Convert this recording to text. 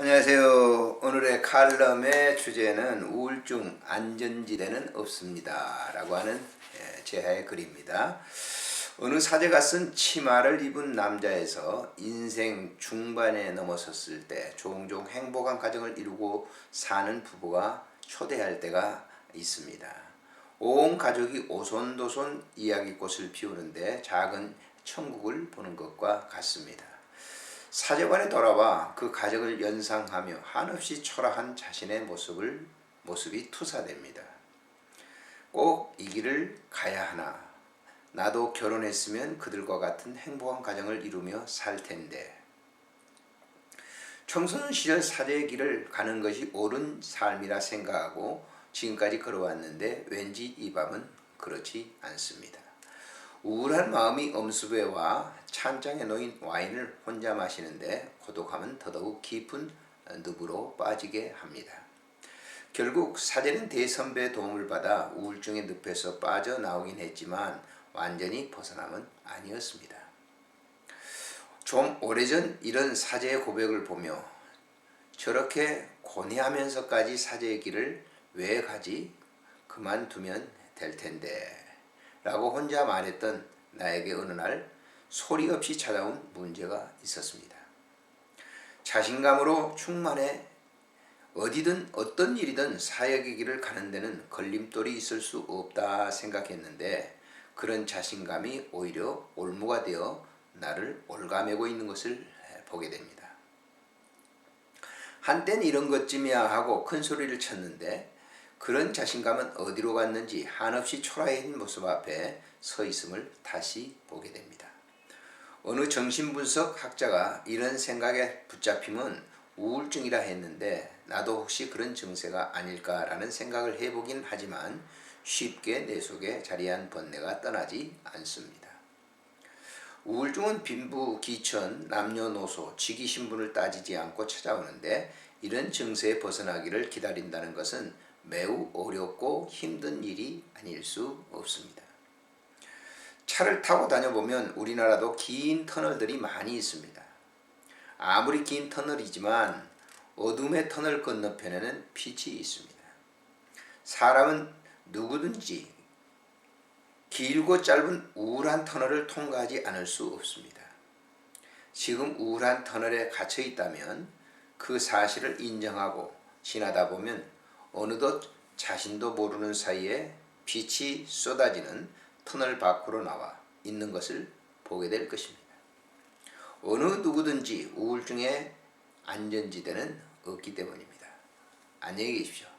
안녕하세요. 오늘의 칼럼의 주제는 우울증 안전지대는 없습니다. 라고 하는 예, 제하의 글입니다. 어느 사제가 쓴 치마를 입은 남자에서 인생 중반에 넘어섰을 때 종종 행복한 가정을 이루고 사는 부부가 초대할 때가 있습니다. 온 가족이 오손도손 이야기꽃을 피우는데 작은 천국을 보는 것과 같습니다. 사제관에 돌아와 그 가족을 연상하며 한없이 초라한 자신의 모습을 모습이 투사됩니다. 꼭 이 길을 가야 하나. 나도 결혼했으면 그들과 같은 행복한 가정을 이루며 살 텐데. 청소년 시절 사제의 길을 가는 것이 옳은 삶이라 생각하고 지금까지 걸어왔는데 왠지 이 밤은 그렇지 않습니다. 우울한 마음이 엄습에 와 찬장에 놓인 와인을 혼자 마시는데 고독함은 더더욱 깊은 늪으로 빠지게 합니다. 결국 사제는 대선배의 도움을 받아 우울증의 늪에서 빠져나오긴 했지만 완전히 벗어남은 아니었습니다. 좀 오래전 이런 사제의 고백을 보며 저렇게 고뇌하면서까지 사제의 길을 왜 가지? 그만두면 될 텐데 라고 혼자 말했던 나에게 어느 날 소리 없이 찾아온 문제가 있었습니다. 자신감으로 충만해 어디든 어떤 일이든 사역의 길을 가는 데는 걸림돌이 있을 수 없다 생각했는데 그런 자신감이 오히려 올무가 되어 나를 올가매고 있는 것을 보게 됩니다. 한땐 이런 것쯤이야 하고 큰 소리를 쳤는데 그런 자신감은 어디로 갔는지 한없이 초라해진 모습 앞에 서 있음을 다시 보게 됩니다. 어느 정신분석 학자가 이런 생각에 붙잡히면 우울증이라 했는데 나도 혹시 그런 증세가 아닐까라는 생각을 해보긴 하지만 쉽게 내 속에 자리한 번뇌가 떠나지 않습니다. 우울증은 빈부, 기천, 남녀노소, 직위 신분을 따지지 않고 찾아오는데 이런 증세에 벗어나기를 기다린다는 것은 매우 어렵고 힘든 일이 아닐 수 없습니다. 차를 타고 다녀보면 우리나라도 긴 터널들이 많이 있습니다. 아무리 긴 터널이지만 어둠의 터널 건너편에는 빛이 있습니다. 사람은 누구든지 길고 짧은 우울한 터널을 통과하지 않을 수 없습니다. 지금 우울한 터널에 갇혀 있다면 그 사실을 인정하고 지나다 보면 어느덧 자신도 모르는 사이에 빛이 쏟아지는 터널 밖으로 나와 있는 것을 보게 될 것입니다. 어느 누구든지 우울증의 안전지대는 없기 때문입니다. 안녕히 계십시오.